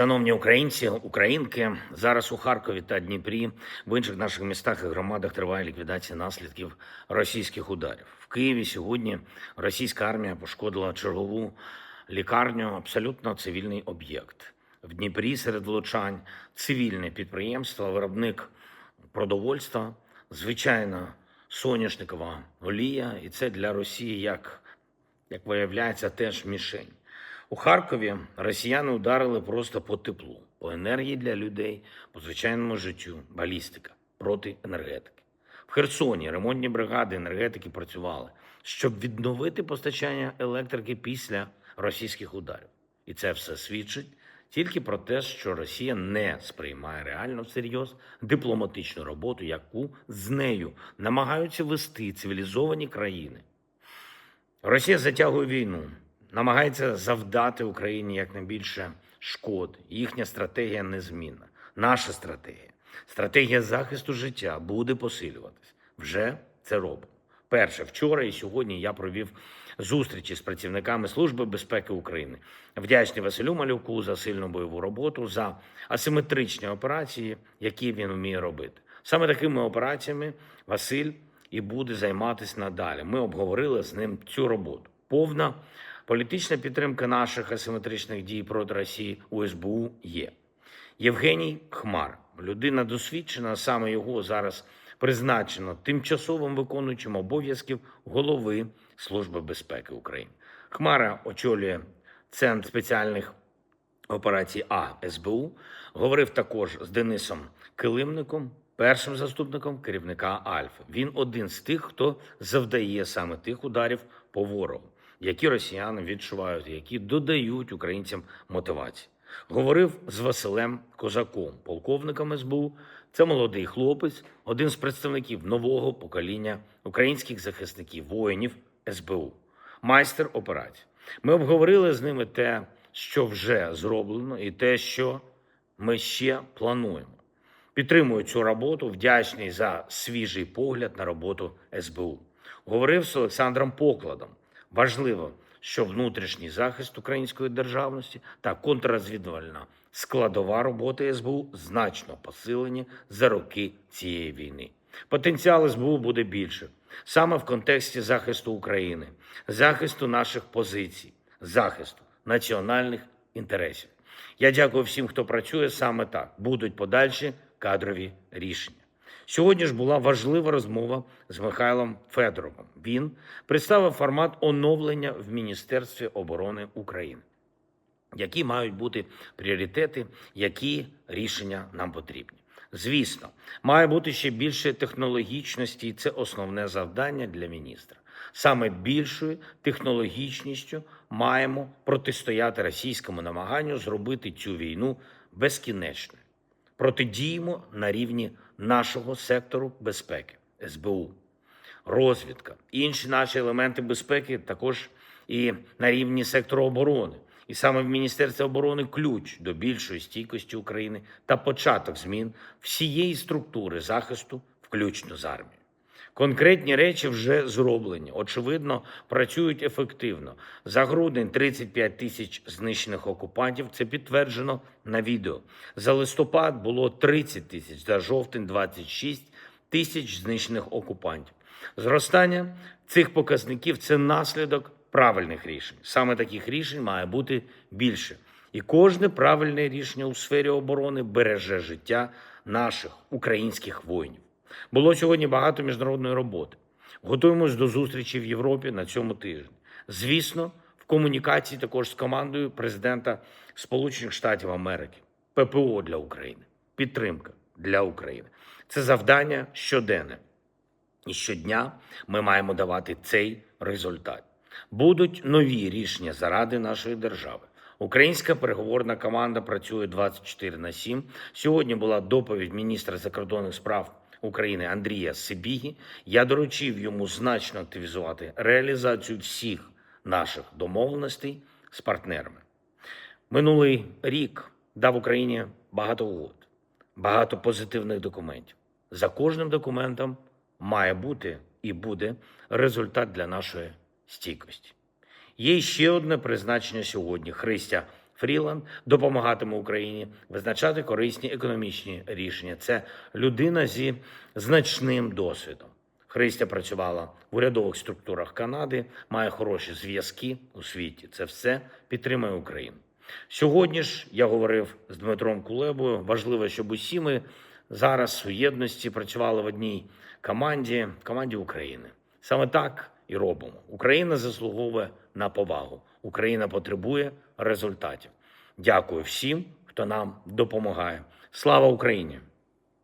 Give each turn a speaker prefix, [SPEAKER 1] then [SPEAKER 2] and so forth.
[SPEAKER 1] Шановні українці, українки, зараз у Харкові та Дніпрі, в інших наших містах і громадах триває ліквідація наслідків російських ударів. В Києві сьогодні російська армія пошкодила чергову лікарню, абсолютно цивільний об'єкт. В Дніпрі серед влучань цивільне підприємство, виробник продовольства, звичайна соняшникова олія, і це для Росії як, як виявляється, теж мішень. У Харкові росіяни ударили просто по теплу, по енергії для людей, по звичайному життю, балістика проти енергетики. В Херсоні ремонтні бригади енергетики працювали, щоб відновити постачання електрики після російських ударів. І це все свідчить тільки про те, що Росія не сприймає реально всерйоз дипломатичну роботу, яку з нею намагаються вести цивілізовані країни. Росія затягує війну, намагається завдати Україні якнайбільше шкод. Їхня стратегія незмінна. Наша стратегія, стратегія захисту життя буде посилюватись. Вже це робимо. Перше, вчора і сьогодні я провів зустрічі з працівниками Служби безпеки України. Вдячний Василю Малюку за сильну бойову роботу, за асиметричні операції, які він вміє робити. Саме такими операціями Василь і буде займатися надалі. Ми обговорили з ним цю роботу. Повна політична підтримка наших асиметричних дій проти Росії у СБУ є. Євгеній Хмар, людина досвідчена, саме його зараз призначено тимчасовим виконуючим обов'язків голови Служби безпеки України. Хмара очолює Центр спеціальних операцій А СБУ. Говорив також з Денисом Килимником, першим заступником керівника Альфа. Він один з тих, хто завдає саме тих ударів по ворогу, які росіяни відчувають, які додають українцям мотивації. Говорив з Василем Козаком, полковником СБУ. Це молодий хлопець, один з представників нового покоління українських захисників, воїнів СБУ, майстер операцій. Ми обговорили з ними те, що вже зроблено, і те, що ми ще плануємо. Підтримую цю роботу, вдячний за свіжий погляд на роботу СБУ. Говорив з Олександром Покладом. Важливо, що внутрішній захист української державності та контррозвідувальна складова роботи СБУ значно посилені за роки цієї війни. Потенціал СБУ буде більше саме в контексті захисту України, захисту наших позицій, захисту національних інтересів. Я дякую всім, хто працює саме так. Будуть подальші кадрові рішення. Сьогодні ж була важлива розмова з Михайлом Федоровим. Він представив формат оновлення в Міністерстві оборони України. Які мають бути пріоритети, які рішення нам потрібні? Звісно, має бути ще більше технологічності, і це основне завдання для міністра. Саме більшою технологічністю маємо протистояти російському намаганню зробити цю війну безкінечною. Протидіємо на рівні нашого сектору безпеки СБУ, розвідка, інші наші елементи безпеки також і на рівні сектору оборони. І саме в Міністерстві оборони ключ до більшої стійкості України та початок змін всієї структури захисту, включно з армією. Конкретні речі вже зроблені. Очевидно, працюють ефективно. За грудень 35 тисяч знищених окупантів. Це підтверджено на відео. За листопад було 30 тисяч, за жовтень 26 тисяч знищених окупантів. Зростання цих показників це наслідок правильних рішень. Саме таких рішень має бути більше. І кожне правильне рішення у сфері оборони береже життя наших українських воїнів. Було сьогодні багато міжнародної роботи. Готуємось до зустрічі в Європі на цьому тижні. Звісно, в комунікації також з командою президента Сполучених Штатів Америки, ППО для України, підтримка для України. Це завдання щоденне. І щодня ми маємо давати цей результат. Будуть нові рішення заради нашої держави. Українська переговорна команда працює 24 на 7. Сьогодні була доповідь міністра закордонних справ України Андрія Сибігі. Я доручив йому значно активізувати реалізацію всіх наших домовленостей з партнерами. Минулий рік дав Україні багато угод, багато позитивних документів. За кожним документом має бути і буде результат для нашої стійкості. Є ще одне призначення сьогодні. Христя Фріланд допомагатиме Україні визначати корисні економічні рішення. Це людина зі значним досвідом. Христя працювала в урядових структурах Канади, має хороші зв'язки у світі. Це все підтримує Україну. Сьогодні ж я говорив з Дмитром Кулебою. Важливо, щоб усі ми зараз у єдності працювали в одній команді, команді України. Саме так і робимо. Україна заслуговує на повагу. Україна потребує результатів. Дякую всім, хто нам допомагає. Слава Україні!